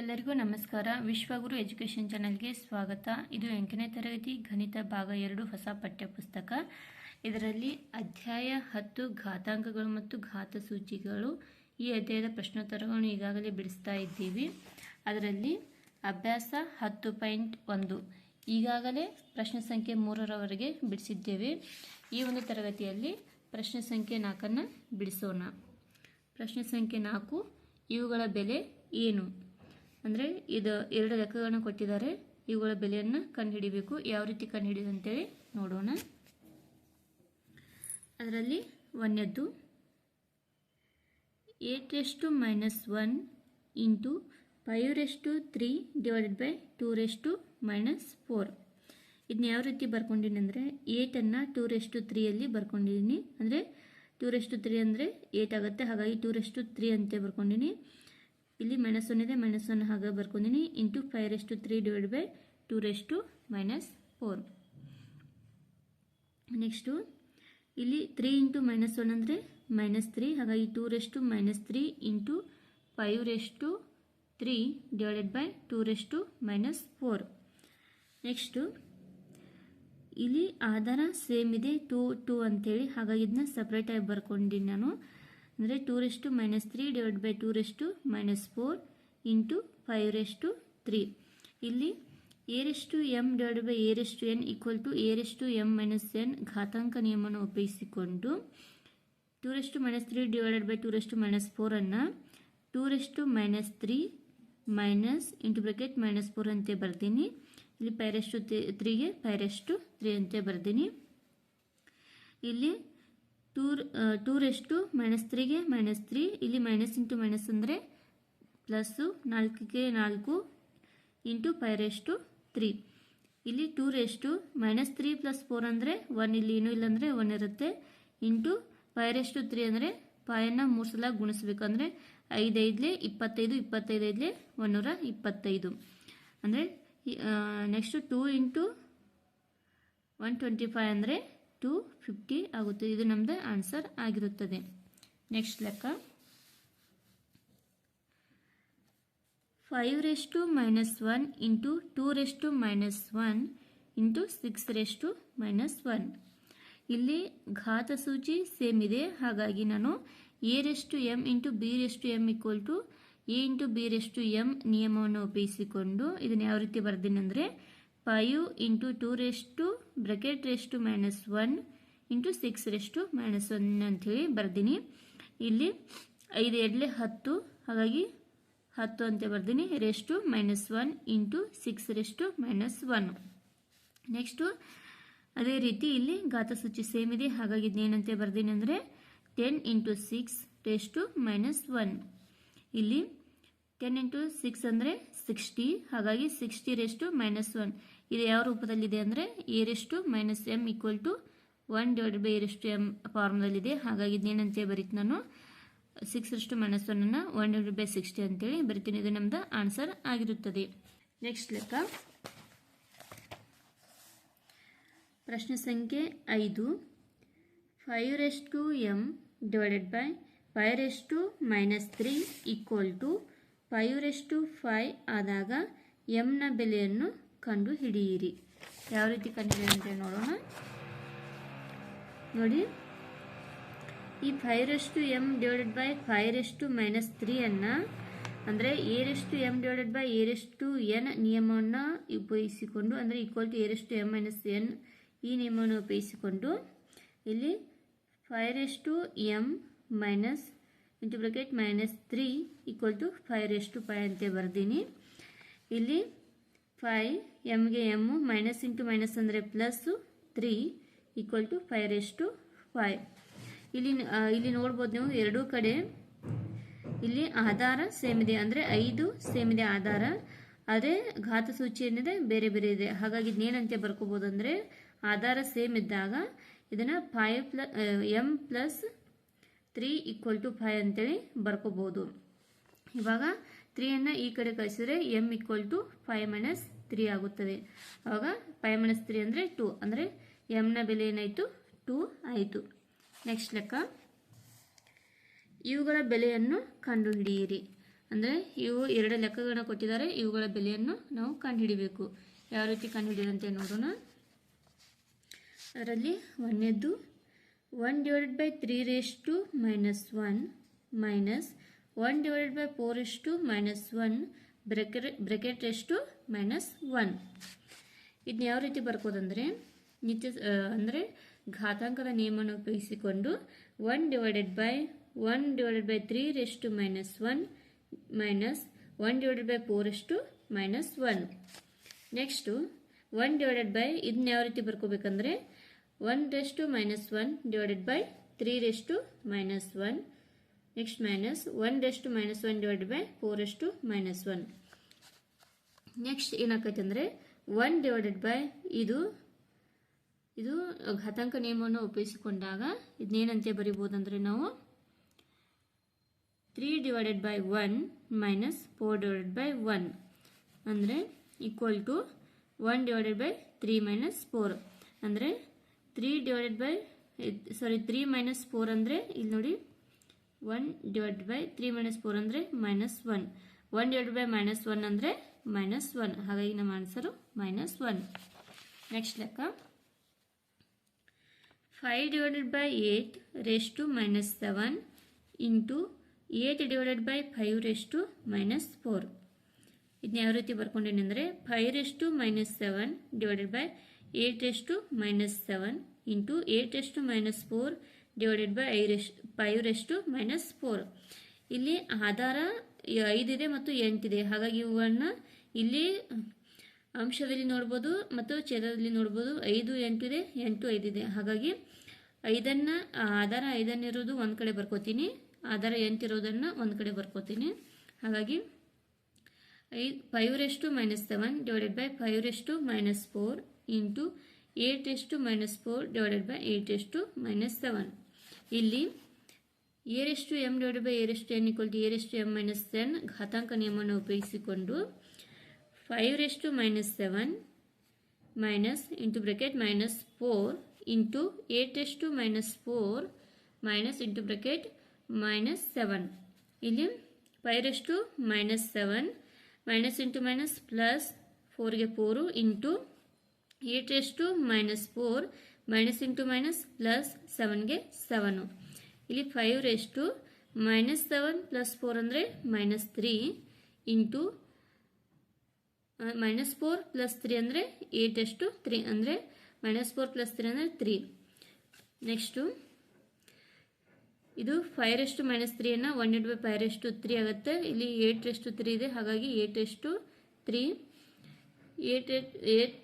ಎಲ್ಲರಿಗೂ ನಮಸ್ಕಾರ. ವಿಶ್ವಗುರು ಎಜುಕೇಷನ್ ಚಾನಲ್ಗೆ ಸ್ವಾಗತ. ಇದು ಎಂಟನೇ ತರಗತಿ ಗಣಿತ ಭಾಗ ಎರಡು ಹೊಸ ಪಠ್ಯಪುಸ್ತಕ. ಇದರಲ್ಲಿ ಅಧ್ಯಾಯ ಹತ್ತು ಘಾತಾಂಕಗಳು ಮತ್ತು ಘಾತ ಸೂಚಿಗಳು ಈ ಅಧ್ಯಾಯದ ಪ್ರಶ್ನೋತ್ತರಗಳನ್ನು ಈಗಾಗಲೇ ಬಿಡಿಸ್ತಾ ಇದ್ದೀವಿ. ಅದರಲ್ಲಿ ಅಭ್ಯಾಸ ಹತ್ತು ಪಾಯಿಂಟ್ ಒಂದು. ಈಗಾಗಲೇ ಪ್ರಶ್ನೆ ಸಂಖ್ಯೆ ಮೂರರವರೆಗೆ ಬಿಡಿಸಿದ್ದೇವೆ. ಈ ಒಂದು ತರಗತಿಯಲ್ಲಿ ಪ್ರಶ್ನೆ ಸಂಖ್ಯೆ ನಾಲ್ಕನ್ನು ಬಿಡಿಸೋಣ. ಪ್ರಶ್ನೆ ಸಂಖ್ಯೆ ನಾಲ್ಕು, ಇವುಗಳ ಬೆಲೆ ಏನು? ಅಂದರೆ ಇದು ಎರಡು ಲೆಕ್ಕಗಳನ್ನು ಕೊಟ್ಟಿದ್ದಾರೆ. ಇವುಗಳ ಬೆಲೆಯನ್ನು ಕಂಡುಹಿಡಿಬೇಕು. ಯಾವ ರೀತಿ ಕಂಡುಹಿಡಿದು ಅಂತೇಳಿ ನೋಡೋಣ. ಅದರಲ್ಲಿ ಒಂದನೇದ್ದು eight raised to minus one into five raised to three divided by two raised to minus four. ಇದನ್ನ ಯಾವ ರೀತಿ ಬರ್ಕೊಂಡಿನಿ ಅಂದರೆ, ಏಟನ್ನು ಟೂ ರೆಸ್ಟು ತ್ರೀಯಲ್ಲಿ ಬರ್ಕೊಂಡಿದ್ದೀನಿ ಅಂದರೆ ಟೂ ರೆಸ್ಟು ತ್ರೀ ಅಂದರೆ ಏಟ್ ಆಗುತ್ತೆ. ಹಾಗಾಗಿ ಟೂ ರೆಸ್ಟು ತ್ರೀ ಅಂತ ಬರ್ಕೊಂಡಿನಿ. ಇಲ್ಲಿ ಮೈನಸ್ ಒನ್ ಇದೆ ಮೈನಸ್ ಒನ್ ಹಾಗೆ ಬರ್ಕೊಂಡಿನಿ into five raise to three divide by two raise to minus four next ಇಲ್ಲಿ ತ್ರೀ ಇಂಟು ಮೈನಸ್ ಒನ್ ಅಂದರೆ ಮೈನಸ್ ತ್ರೀ ಹಾಗಾಗಿ two raise to minus three into five raise to three divided by two raise to minus four next ಇಲ್ಲಿ ಆಧಾರ same ಇದೆ two two ಅಂಥೇಳಿ ಹಾಗಾಗಿ ಇದನ್ನ ಸಪ್ರೇಟಾಗಿ ಬರ್ಕೊಂಡಿನಿ ನಾನು. ಅಂದರೆ two raise to minus three divide by two raise to minus four into five raise to three. ಇಲ್ಲಿ A raise to M divide by A raise to N equal to A raise to M minus N ಘಾತಾಂಕ ನಿಯಮವನ್ನು ಉಪಯೋಗಿಸಿಕೊಂಡು two raise to minus three divided by two raise to minus ಫೋರನ್ನು two raise to minus three minus into bracket minus four ಅಂತೆ ಬರ್ತೀನಿ ಇಲ್ಲಿ ಪೈರೆಸ್ಟು ತ್ರೀಗೆ ಪೈರೆಸ್ಟು three ಅಂತೆ ಬರ್ತೀನಿ ಇಲ್ಲಿ two ಟೂರ್ ಎಷ್ಟು? ಮೈನಸ್ ತ್ರೀಗೆ ಮೈನಸ್ ತ್ರೀ ಇಲ್ಲಿ ಮೈನಸ್ ಇಂಟು ಮೈನಸ್ ಅಂದರೆ ಪ್ಲಸ್ಸು ನಾಲ್ಕಿಗೆ ನಾಲ್ಕು into five raised to three ಇಲ್ಲಿ ಟೂರ್ ಎಷ್ಟು ಮೈನಸ್ ತ್ರೀ ಪ್ಲಸ್ ಫೋರ್ ಅಂದರೆ ಒನ್ ಇಲ್ಲಿ ಏನೂ ಇಲ್ಲಾಂದರೆ ಒನ್ ಇರುತ್ತೆ. ಇಂಟು ಪೈರೆಸ್ಟು ತ್ರೀ ಅಂದರೆ ಪಾಯನ್ನು ಮೂರು ಸಲ ಗುಣಿಸ್ಬೇಕು ಅಂದರೆ ಐದೈದಲೇ ಇಪ್ಪತ್ತೈದು ಇಪ್ಪತ್ತೈದು ಐದಲೇ ಒಂದೂರ ಇಪ್ಪತ್ತೈದು. ಅಂದರೆ next two into one twenty five ಅಂದರೆ ಟೂ ಫಿಫ್ಟಿ ಆಗುತ್ತೆ. ಇದು ನಮ್ದು ಆನ್ಸರ್ ಆಗಿರುತ್ತದೆ. ನೆಕ್ಸ್ಟ್ ಲೆಕ್ಕ. Five raised to minus one into two raised to minus one into six raised to minus one ಇಲ್ಲಿ ಘಾತ ಸೂಚಿ ಸೇಮ್ ಇದೆ. ಹಾಗಾಗಿ ನಾನು A raised to M into B raised to M equal to A into B raised to M ನಿಯಮವನ್ನು ಉಪಯೋಗಿಸಿಕೊಂಡು ಇದನ್ನು ಯಾವ ರೀತಿ ಅಂದರೆ five into two raised to bracket raised to minus one into six raised to minus one ಅಂಥೇಳಿ ಬರ್ತೀನಿ ಇಲ್ಲಿ ಐದು ಎರಡಲೆ ಹತ್ತು, ಹಾಗಾಗಿ ಹತ್ತು ಅಂತ ಬರ್ತೀನಿ raised to minus one into six raised to minus one. Next, ಅದೇ ರೀತಿ ಇಲ್ಲಿ ಘಾತಸೂಚಿ ಸೇಮ್ ಇದೆ. ಹಾಗಾಗಿ ಇದನ್ನೇನಂತೆ ಬರ್ತೀನಿ ಅಂದರೆ ten into six raised to minus one. ಇಲ್ಲಿ ಟೆನ್ ಇಂಟು ಸಿಕ್ಸ್ ಅಂದರೆ ಸಿಕ್ಸ್ಟಿ, ಹಾಗಾಗಿ sixty raised to minus one. ಇದು ಯಾವ ರೂಪದಲ್ಲಿದೆ ಅಂದರೆ A raised to minus M equal to one divide by A raised to M ಫಾರ್ಮ್ದಲ್ಲಿದೆ ಹಾಗಾಗಿ ಇದನ್ನೇನಂತೆ ಬರೀತು ನಾನು. ಸಿಕ್ಸ್ ರೆಸ್ಟು ಮೈನಸ್ ಒನ್ನನ್ನು ಒನ್ ಡಿವೈಡ್ ಬೈ ಸಿಕ್ಸ್ಟಿ ಅಂತೇಳಿ ಬರಿತೀನಿ. ಇದು ನಮ್ಮದು ಆನ್ಸರ್ ಆಗಿರುತ್ತದೆ. ನೆಕ್ಸ್ಟ್ ಲೆಕ್ಕ. ಪ್ರಶ್ನೆ ಸಂಖ್ಯೆ ಐದು. Five raised to M divided by five raised to minus three equal to five raised to five ಆದಾಗ ಎಮ್ನ ಬೆಲೆಯನ್ನು ಕಂಡು ಹಿಡಿಯಿರಿ. ಯಾವ ರೀತಿ ಕಂಡು ಅಂತ ನೋಡೋಣ. ನೋಡಿ. ಈ five raised to M divided by five raised to minus ತ್ರೀಯನ್ನು ಅಂದರೆ A raised to M divided by A raised to N ನಿಯಮವನ್ನು ಉಪಯೋಗಿಸಿಕೊಂಡು, ಅಂದರೆ equal to A raised to M minus N ಈ ನಿಯಮವನ್ನು ಉಪಯೋಗಿಸಿಕೊಂಡು, ಇಲ್ಲಿ five raised to M minus into bracket minus three equal to five raised to five ಅಂತ ಬರ್ದೀನಿ. ಇಲ್ಲಿ ಫೈವ್ ಎಮ್ಗೆ ಎಮ್ಮು ಮೈನಸ್ ಇಂಟು ಮೈನಸ್ ಅಂದರೆ plus three equal to five raised to five ಇಲ್ಲಿ ಇಲ್ಲಿ ನೋಡ್ಬೋದು ನೀವು ಎರಡೂ ಕಡೆ ಇಲ್ಲಿ ಆಧಾರ ಸೇಮ್ ಇದೆ. ಅಂದರೆ ಐದು ಸೇಮ್ ಇದೆ ಆಧಾರ. ಆದರೆ ಘಾತ ಸೂಚಿ ಏನಿದೆ? ಬೇರೆ ಬೇರೆ ಇದೆ. ಹಾಗಾಗಿ ಇದನ್ನೇನಂತೆ ಬರ್ಕೋಬೋದು ಅಂದರೆ ಆಧಾರ ಸೇಮ್ ಇದ್ದಾಗ ಇದನ್ನು five ಪ್ಲ M plus three equal to five ಅಂತೇಳಿ ಬರ್ಕೋಬೋದು. ಇವಾಗ ತ್ರೀಯನ್ನು ಈ ಕಡೆ ಕಳಿಸಿದ್ರೆ M equal to five minus three ಆಗುತ್ತದೆ. ಆವಾಗ ಫೈವ್ ಮೈನಸ್ ತ್ರೀ ಅಂದರೆ ಟು, ಅಂದರೆ ಎಮ್ನ ಬೆಲೆ ಏನಾಯಿತು? ಟೂ ಆಯಿತು. ನೆಕ್ಸ್ಟ್ ಲೆಕ್ಕ. ಇವುಗಳ ಬೆಲೆಯನ್ನು ಕಂಡುಹಿಡಿಯಿರಿ. ಅಂದರೆ ಇವು ಎರಡು ಲೆಕ್ಕಗಳನ್ನ ಕೊಟ್ಟಿದ್ದಾರೆ, ಇವುಗಳ ಬೆಲೆಯನ್ನು ನಾವು ಕಂಡುಹಿಡಿಬೇಕು. ಯಾವ ರೀತಿ ಕಂಡುಹಿಡಿಯೋದಂತೆ ನೋಡೋಣ. ಅದರಲ್ಲಿ ಒಂದನೇದ್ದು one divided by three raise to minus one minus one divided by four ಇಷ್ಟು ಮೈನಸ್ ಒನ್ ಬ್ರೆಕೆಟ್ ಬ್ರೆಕೆಟ್ ಎಷ್ಟು? Minus one. ಇದನ್ನ ಯಾವ ರೀತಿ ಬರ್ಕೋದಂದರೆ, ನಿತ್ಯ ಅಂದರೆ ಘಾತಾಂಕದ ನಿಯಮವನ್ನು ಉಪಯೋಗಿಸಿಕೊಂಡು one divided by one divided by three raise to minus one minus one divided by four ಎಷ್ಟು minus one. Next, one divided by ಇದನ್ನ ಯಾವ ರೀತಿ ಬರ್ಕೋಬೇಕಂದ್ರೆ, one raise to minus one divided by three raise to minus one next minus one raise to minus one divide by four ಎಷ್ಟು minus one next ಏನಾಕೈತೆ ಅಂದರೆ one divided by ಇದು ಇದು ಘಾತಾಂಕ ನಿಯಮವನ್ನು ಉಪಯೋಗಿಸಿಕೊಂಡಾಗ ಇದನ್ನೇನಂತೆ ಬರಿಬೋದಂದರೆ ನಾವು three divided by one minus four divided by one ಅಂದರೆ equal to one divided by three minus four ಅಂದರೆ three divided by sorry three minus four ಅಂದರೆ ಇಲ್ಲಿ ನೋಡಿ one divide by three minus four ಅಂದರೆ minus one. One divide by minus one ಅಂದರೆ minus one. ಹಾಗಾಗಿ ನಮ್ಮ answer minus one. Next ಲೆಕ್ಕ. Five divided by eight raise to minus seven into eight divided by five raise to minus four. ಇದನ್ನ ಯಾವ ರೀತಿ ಬರ್ಕೊಂಡೇನೆ ಅಂದರೆ five raise to minus seven divided by eight raise to minus seven into eight raise to minus four divided by I race five raise to minus four ಇಲ್ಲಿ ಆಧಾರ ಐದಿದೆ ಮತ್ತು ಎಂಟಿದೆ ಹಾಗಾಗಿ ಇವುಗಳನ್ನ ಇಲ್ಲಿ ಅಂಶದಲ್ಲಿ ನೋಡ್ಬೋದು ಮತ್ತು ಛೇದದಲ್ಲಿ ನೋಡ್ಬೋದು. ಐದು, ಎಂಟು ಇದೆ, ಎಂಟು ಐದಿದೆ ಹಾಗಾಗಿ ಐದನ್ನು, ಆಧಾರ ಐದನ್ನಿರೋದು ಒಂದು ಕಡೆ ಬರ್ಕೋತೀನಿ. ಆಧಾರ ಎಂಟಿರೋದನ್ನು ಒಂದು ಕಡೆ ಬರ್ಕೋತೀನಿ. ಹಾಗಾಗಿ I five raised to minus seven divided by five raised to minus four into eight raised to minus four divided by eight raised to minus seven ಇಲ್ಲಿ A to M divided by A raised to N equal to A raised to M minus ten ಘಾತಾಂಕ ನಿಯಮವನ್ನು ಉಪಯೋಗಿಸಿಕೊಂಡು five raised to minus seven minus into bracket minus four into eight raised to minus four minus into bracket minus seven ಇಲ್ಲಿ five raised to minus seven minus into minus plus ಫೋರ್ಗೆ four into eight ಎಷ್ಟು minus four, minus into minus plus ಸೆವೆನ್ಗೆ seven. ಇಲ್ಲಿ five raised to minus seven plus four ಅಂದರೆ minus three into minus four plus three ಅಂದರೆ eight ಎಷ್ಟು three ಅಂದರೆ minus four plus three ಅಂದರೆ three. Next ಇದು five raised to minus ತ್ರೀಯನ್ನು one ಇಡ್ by five raised to three ಆಗುತ್ತೆ. ಇಲ್ಲಿ eight raised to three ಇದೆ. ಹಾಗಾಗಿ eight raised to three. Eight eight eight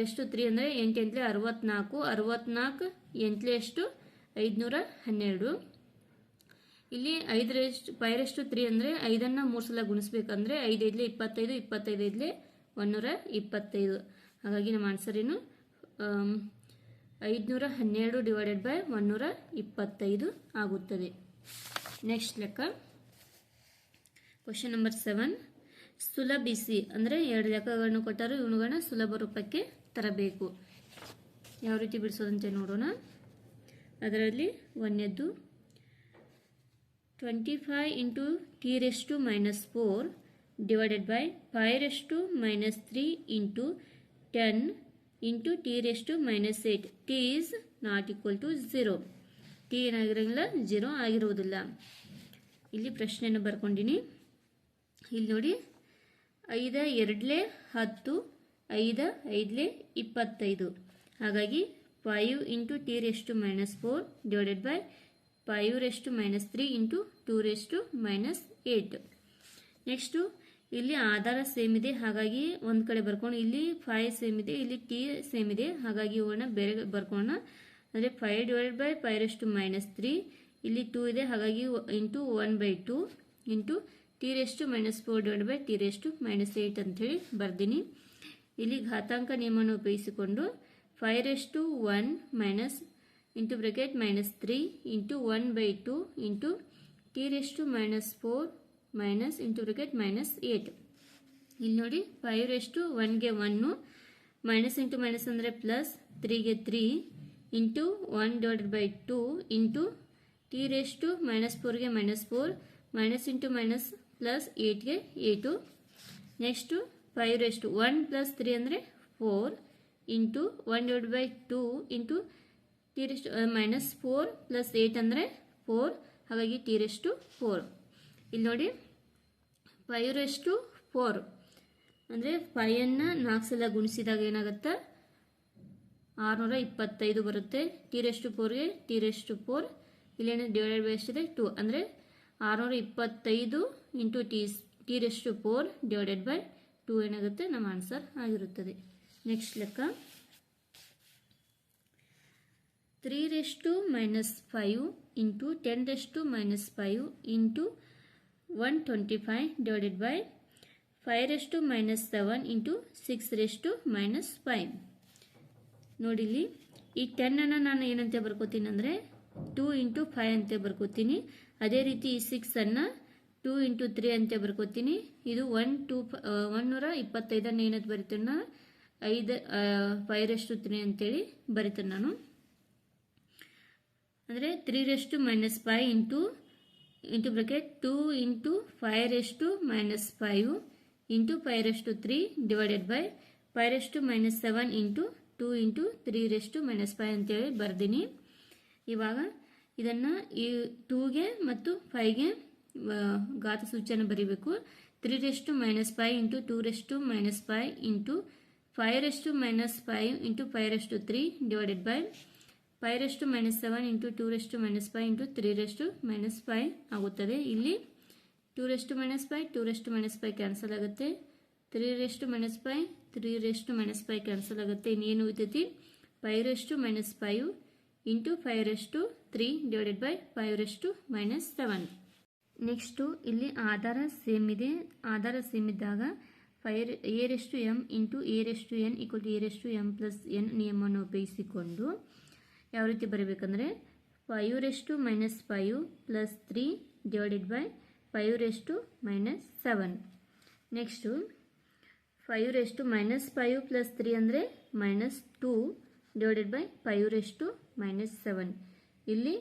raised to three ಅಂದರೆ ಎಂಟು ಎಂಟ್ಲೆ ಅರವತ್ನಾಲ್ಕು ಅರವತ್ನಾಲ್ಕು ಎಂಟ್ಲೆ ಎಷ್ಟು ಐದುನೂರ ಹನ್ನೆರಡು. ಇಲ್ಲಿ ಐದು ರೆಸ್ಟ್ ಫೈವ್ ರೆಸ್ಟು ತ್ರೀ ಅಂದರೆ ಐದನ್ನು ಮೂರು ಸಲ ಗುಣಿಸ್ಬೇಕಂದ್ರೆ ಐದು ಐದ್ಲೆ ಇಪ್ಪತ್ತೈದು ಇಪ್ಪತ್ತೈದು ಐದ್ಲೆ ಒಂದೂರ ಇಪ್ಪತ್ತೈದು. ಹಾಗಾಗಿ ನಮ್ಮ ಆನ್ಸರ್ ಏನು? ಐದುನೂರ ಹನ್ನೆರಡು ಡಿವೈಡೆಡ್ ಬೈ ಒನ್ನೂರ ಇಪ್ಪತ್ತೈದು ಆಗುತ್ತದೆ. ನೆಕ್ಸ್ಟ್ ಲೆಕ್ಕ. ಕ್ವಶನ್ ನಂಬರ್ ಸೆವೆನ್ ಸುಲಭಿಸಿ ಅಂದರೆ ಎರಡು ಲೆಕ್ಕಗಳನ್ನು ಕೊಟ್ಟರು ಇವುಗಳನ್ನ ಸುಲಭ ರೂಪಕ್ಕೆ ತರಬೇಕು. ಯಾವ ರೀತಿ ಬಿಡಿಸೋದಂತೆ ನೋಡೋಣ. ಅದರಲ್ಲಿ ಒಂದನೇದ್ದು twenty five into T raised to minus four divided by five raised to minus three into ten into T raised to minus eight T is not equal to zero T ಏನಾಗಿರೋಂಗಿಲ್ಲ zero ಆಗಿರುವುದಿಲ್ಲ ಇಲ್ಲಿ ಪ್ರಶ್ನೆಯನ್ನು ಬರ್ಕೊಂಡಿನಿ. ಇಲ್ಲಿ ನೋಡಿ. ಐದ ಎರಡಲೇ ಹತ್ತು, ಐದ ಐದಲೇ ಇಪ್ಪತ್ತೈದು. ಹಾಗಾಗಿ five into T raised to minus four divided by five raised to minus three into two raised to minus eight next ಇಲ್ಲಿ ಆಧಾರ ಸೇಮ್ ಇದೆ. ಹಾಗಾಗಿ ಒಂದು ಕಡೆ ಬರ್ಕೊಂಡು ಇಲ್ಲಿ ಫೈವ್ ಸೇಮ್ ಇದೆ, ಇಲ್ಲಿ ಟಿ ಸೇಮ್ ಇದೆ. ಹಾಗಾಗಿ ಇವುಗಳನ್ನ ಬೇರೆ ಬರ್ಕೊಳ್ಳೋಣ ಅಂದರೆ five divided by five raised to minus three ಇಲ್ಲಿ ಟೂ ಇದೆ. ಹಾಗಾಗಿ into one by two into T raised to minus four divide by T raised to minus eight ಅಂಥೇಳಿ ಬರ್ದೀನಿ. ಇಲ್ಲಿ ಘಾತಾಂಕ ನಿಯಮವನ್ನು ಉಪಯೋಗಿಸಿಕೊಂಡು five raised to one minus into bracket minus three into one by two into T raised to minus four minus into bracket minus eight ಇಲ್ಲಿ ನೋಡಿ five raised to ಒನ್ಗೆ one minus into minus ಅಂದರೆ plus ತ್ರೀಗೆ three into one divided by two into T raised to minus ಫೋರ್ಗೆ minus four minus into minus plus ಏಯ್ಟ್ಗೆ eight next five raised to one plus three ಅಂದರೆ four into one divide by two into T raised minus four plus eight ಅಂದರೆ four ಹಾಗಾಗಿ T raised to four ಇಲ್ಲಿ ನೋಡಿ five rest four ಅಂದರೆ ಫೈವನ್ನು ನಾಲ್ಕು ಸಲ ಗುಣಿಸಿದಾಗ ಏನಾಗುತ್ತೆ? ಆರುನೂರ ಇಪ್ಪತ್ತೈದು ಬರುತ್ತೆ. ಟಿ ರೆಸ್ಟು ಫೋರ್ಗೆ ಟಿ ರೆಸ್ಟು ಫೋರ್ ಇಲ್ಲೇನು ಡಿವೈಡೆಡ್ ಬೈ ಎಷ್ಟಿದೆ? ಟು ಅಂದರೆ ಆರುನೂರ ಇಪ್ಪತ್ತೈದು into T T raised to four divided by two ಏನಾಗುತ್ತೆ? ನಮ್ಮ ಆನ್ಸರ್ ಆಗಿರುತ್ತದೆ. ನೆಕ್ಸ್ಟ್ ಲೆಕ್ಕ. Three raised to minus five into ten raised to minus five into one twenty five divided by five raised to minus seven into six raised to minus five ನೋಡಿಲಿ ಈ ಟೆನ್ನನ್ನು ನಾನು ಏನಂತೆ ಬರ್ಕೋತೀನಿ ಅಂದರೆ two into five ಅಂತ ಬರ್ಕೋತೀನಿ. ಅದೇ ರೀತಿ ಈ ಸಿಕ್ಸನ್ನು two into three ಅಂತ ಬರ್ಕೋತೀನಿ. ಇದು ಒನ್ ಟೂ ಒನ್ನೂರ ಇಪ್ಪತ್ತೈದನ್ನು ಏನಂತ ಬರಿತೀನಿ ನಾನು ಐದು ಫೈವ್ ರೆಸ್ಟು ತ್ರೀ ಅಂತೇಳಿ ಬರಿತೀನಿ ನಾನು. ಅಂದರೆ three raised to minus five into into bracket two into five raised to minus five into five raised to three divided by five raised to minus seven into two into three raised to minus five ಅಂತೇಳಿ ಬರ್ದೀನಿ. ಇವಾಗ ಇದನ್ನು ಈ ಟೂಗೆ ಮತ್ತು ಫೈವ್ಗೆ ಘಾತ ಸೂಚನೆ ಬರೀಬೇಕು. Three raised to minus five into two raised to minus five into five raised to minus five into five raised to three divided by five raised to minus seven into two raised to minus five into three raised to minus five ಆಗುತ್ತದೆ. ಇಲ್ಲಿ two raised to minus five two raised to minus five cancel ಆಗುತ್ತೆ. Three raised to minus five three raised to minus five cancel ಆಗುತ್ತೆ. ಇನ್ನೇನು ಉಳಿತೈತಿ? Five raised to minus five into five raised to three divided by five raised to minus seven. Next ಇಲ್ಲಿ ಆಧಾರ same ಇದೆ. ಆಧಾರ same ಇದ್ದಾಗ ಫೈರ್ ಏರೆಷ್ಟು m into a raised to n equal to a raised to m plus n ನಿಯಮವನ್ನು ಉಪಯೋಗಿಸಿಕೊಂಡು ಯಾವ ರೀತಿ ಬರಬೇಕಂದ್ರೆ five raised to minus five plus three divided by five raised to minus seven. Next five raised to minus five plus three ಅಂದರೆ minus two divided by five raised to minus seven. ಇಲ್ಲಿ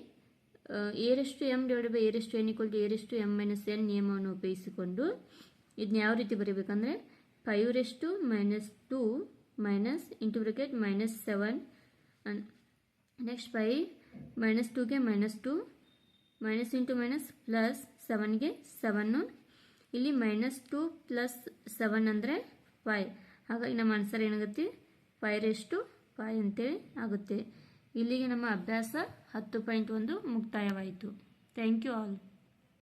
a raised to m divide by a raised to n equal to a raised to m minus n ನಿಯಮವನ್ನು ಉಪಯೋಗಿಸಿಕೊಂಡು ಇದನ್ನ ಯಾವ ರೀತಿ ಬರೀಬೇಕಂದ್ರೆ five raised to minus two minus into bracket minus seven next five minus ಟೂಗೆ minus two minus into minus plus ಸೆವೆನ್ಗೆ seven ಇಲ್ಲಿ minus two plus seven ಅಂದರೆ five ಹಾಗಾಗಿ ನಮ್ಮ answer ಏನಾಗುತ್ತೆ? ಫೈವ್ ರೆಸ್ಟು ಫೈವ್ ಅಂತೇಳಿ ಆಗುತ್ತೆ. ಇಲ್ಲಿಗೆ ನಮ್ಮ ಅಭ್ಯಾಸ ಹತ್ತು ಪಾಯಿಂಟ್ ಒಂದು ಮುಕ್ತಾಯವಾಯಿತು. Thank you all